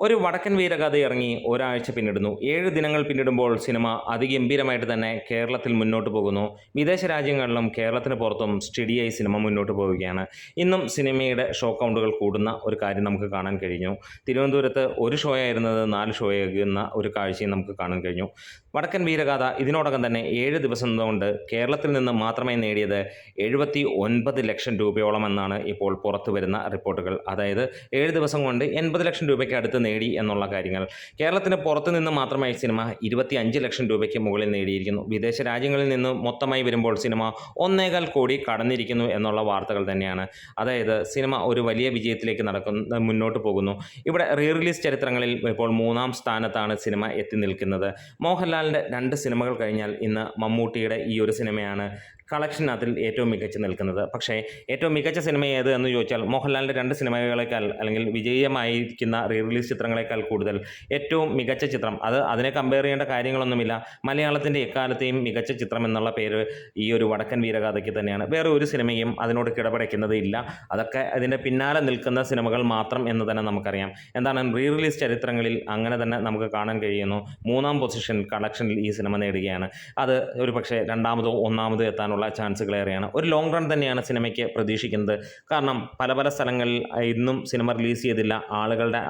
ഒരു വടക്കൻ വീരകഥ ഇറങ്ങി ഒരാഴ്ച പിന്നിടുന്നു. ഏഴ് ദിനങ്ങൾ പിന്നിടുമ്പോൾ സിനിമ അതിഗംഭീരമായിട്ട് തന്നെ കേരളത്തിൽ മുന്നോട്ട് പോകുന്നു. വിദേശ രാജ്യങ്ങളിലും കേരളത്തിന് പുറത്തും സ്റ്റഡിയായി സിനിമ മുന്നോട്ട് പോവുകയാണ്. ഇന്നും സിനിമയുടെ ഷോ കൗണ്ടുകൾ കൂടുന്ന ഒരു കാര്യം നമുക്ക് കാണാൻ കഴിഞ്ഞു. തിരുവനന്തപുരത്ത് ഒരു ഷോ ആയിരുന്നത് നാല് ഷോ ആകുന്ന ഒരു കാഴ്ചയും നമുക്ക് കാണാൻ കഴിഞ്ഞു. വടക്കൻ വീരഗാഥ ഇതിനോടകം തന്നെ ഏഴ് ദിവസം കൊണ്ട് കേരളത്തിൽ നിന്ന് മാത്രമേ നേടിയത് എഴുപത്തി ഒൻപത് ലക്ഷം രൂപയോളം എന്നാണ് ഇപ്പോൾ പുറത്തു വരുന്ന റിപ്പോർട്ടുകൾ. അതായത് ഏഴ് ദിവസം കൊണ്ട് എൺപത് ലക്ഷം രൂപയ്ക്ക് അടുത്ത് നേടി എന്നുള്ള കാര്യങ്ങൾ. കേരളത്തിന് പുറത്തു നിന്ന് മാത്രമായി സിനിമ ഇരുപത്തി അഞ്ച് ലക്ഷം രൂപയ്ക്ക് മുകളിൽ നേടിയിരിക്കുന്നു. വിദേശ രാജ്യങ്ങളിൽ നിന്ന് മൊത്തമായി വരുമ്പോൾ സിനിമ ഒന്നേകാൽ കോടി കടന്നിരിക്കുന്നു എന്നുള്ള വാർത്തകൾ തന്നെയാണ്. അതായത് സിനിമ ഒരു വലിയ വിജയത്തിലേക്ക് നടക്കുന്ന മുന്നോട്ട് പോകുന്നു. ഇവിടെ റീ റിലീസ് ചരിത്രങ്ങളിൽ ഇപ്പോൾ മൂന്നാം സ്ഥാനത്താണ് സിനിമ എത്തി നിൽക്കുന്നത്. മോഹൻലാലിന്റെ രണ്ട് സിനിമകൾ കഴിഞ്ഞാൽ ഇന്ന് മമ്മൂട്ടിയുടെ ഈ ഒരു സിനിമയാണ് കളക്ഷൻ അതിൽ ഏറ്റവും മികച്ച് നിൽക്കുന്നത്. പക്ഷേ ഏറ്റവും മികച്ച സിനിമ ഏത് എന്ന് ചോദിച്ചാൽ മോഹൻലാലിന്റെ രണ്ട് സിനിമകളേക്കാൾ അല്ലെങ്കിൽ വിജയമായിരിക്കുന്ന റീ റിലീസ് ചിത്രങ്ങളെക്കാൾ കൂടുതൽ. ഏറ്റവും മികച്ച ചിത്രം. അത് അതിനെ കമ്പയർ ചെയ്യേണ്ട കാര്യങ്ങളൊന്നുമില്ല. മലയാളത്തിന്റെ എക്കാലത്തെയും മികച്ച ചിത്രം എന്നുള്ള പേര് ഈ ഒരു വടക്കൻ വീരഗാഥയ്ക്ക് തന്നെയാണ്. വേറെ ഒരു സിനിമയും അതിനോട് കിടപടയ്ക്കുന്നത് ഇല്ല. അതൊക്കെ അതിന്റെ പിന്നാലെ നിൽക്കുന്ന സിനിമകൾ മാത്രം എന്ന് തന്നെ നമുക്കറിയാം. എന്താണ് റീ റിലീസ് ചരിത്രങ്ങളിൽ അങ്ങനെ തന്നെ നമുക്ക് കാണാൻ കഴിയുന്നു. മൂന്നാം പൊസിഷൻ കളക്ഷനിൽ ഈ സിനിമ നേടുകയാണ്. അത് ഒരു പക്ഷേ രണ്ടാമതോ ഒന്നാമതോ എത്താനുള്ള ചാൻസുകളേറെയാണ്. ഒരു ലോങ് റൺ തന്നെയാണ് സിനിമയ്ക്ക് പ്രതീക്ഷിക്കുന്നത്. കാരണം പല പല സ്ഥലങ്ങളിൽ ഇന്നും സിനിമ റിലീസ് ചെയ്തില്ല. ആളുകളുടെ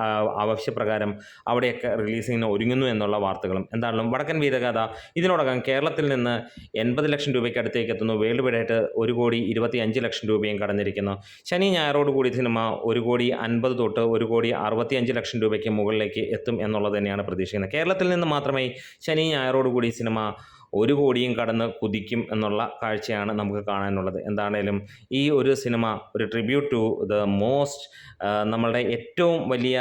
ആവശ്യപ്രകാരം അവിടെയൊക്കെ റിലീസിങ്ങിന് ഒരുങ്ങുന്നു എന്നുള്ള വാർത്തകളും എന്താണെങ്കിലും വടക്കൻ വീരഗാഥ ഇതിനോടകം കേരളത്തിൽ നിന്ന് എൺപത് ലക്ഷം രൂപയ്ക്ക് അടുത്തേക്ക് എത്തുന്നു. വേൾഡ് വൈഡായിട്ട് ഒരു കോടി ഇരുപത്തി അഞ്ച് ലക്ഷം രൂപയും കടന്നിരിക്കുന്നു. ശനി ഞായറോട് കൂടി സിനിമ ഒരു കോടി അൻപത് തൊട്ട് ഒരു കോടി അറുപത്തി അഞ്ച് ലക്ഷം രൂപയ്ക്ക് മുകളിലേക്ക് എത്തും എന്നുള്ളത് തന്നെയാണ് പ്രതീക്ഷിക്കുന്നത്. കേരളത്തിൽ നിന്ന് മാത്രമേ ശനി ഞായറോട് കൂടി സിനിമ ഒരു കോടിയും കടന്ന് കുതിക്കും എന്നുള്ള കാഴ്ചയാണ് നമുക്ക് കാണാനുള്ളത്. എന്താണേലും ഈ ഒരു സിനിമ ഒരു ട്രിബ്യൂട്ട് ടു ദ മോസ്റ്റ് നമ്മളുടെ ഏറ്റവും വലിയ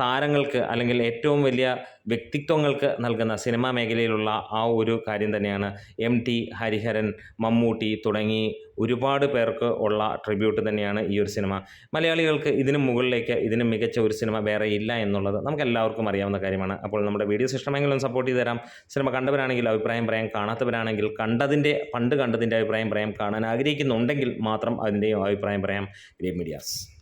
താരങ്ങൾക്ക് അല്ലെങ്കിൽ ഏറ്റവും വലിയ വ്യക്തിത്വങ്ങൾക്ക് നൽകുന്ന സിനിമാ മേഖലയിലുള്ള ആ ഒരു കാര്യം തന്നെയാണ് എം ടി ഹരിഹരൻ മമ്മൂട്ടി തുടങ്ങി ഒരുപാട് പേർക്ക് ഉള്ള ട്രിബ്യൂട്ട് തന്നെയാണ് ഈ ഒരു സിനിമ. മലയാളികൾക്ക് ഇതിന് മുകളിലേക്ക് ഇതിന് മികച്ച ഒരു സിനിമ വേറെ ഇല്ല എന്നുള്ളത് നമുക്ക് എല്ലാവർക്കും അറിയാവുന്ന കാര്യമാണ്. അപ്പോൾ നമ്മുടെ വീഡിയോസ് ഇഷ്ടമെങ്കിലും സപ്പോർട്ട് ചെയ്ത് തരാം. സിനിമ കണ്ടവരാണെങ്കിൽ അഭിപ്രായം പറയാം കാണാത്തവരാണെങ്കിൽ കണ്ടതിന്റെ പണ്ട് കണ്ടതിന്റെ അഭിപ്രായം പറയാം കാണാൻ ആഗ്രഹിക്കുന്നുണ്ടെങ്കിൽ മാത്രം അതിന്റെയും അഭിപ്രായം പറയാം. Grey medias.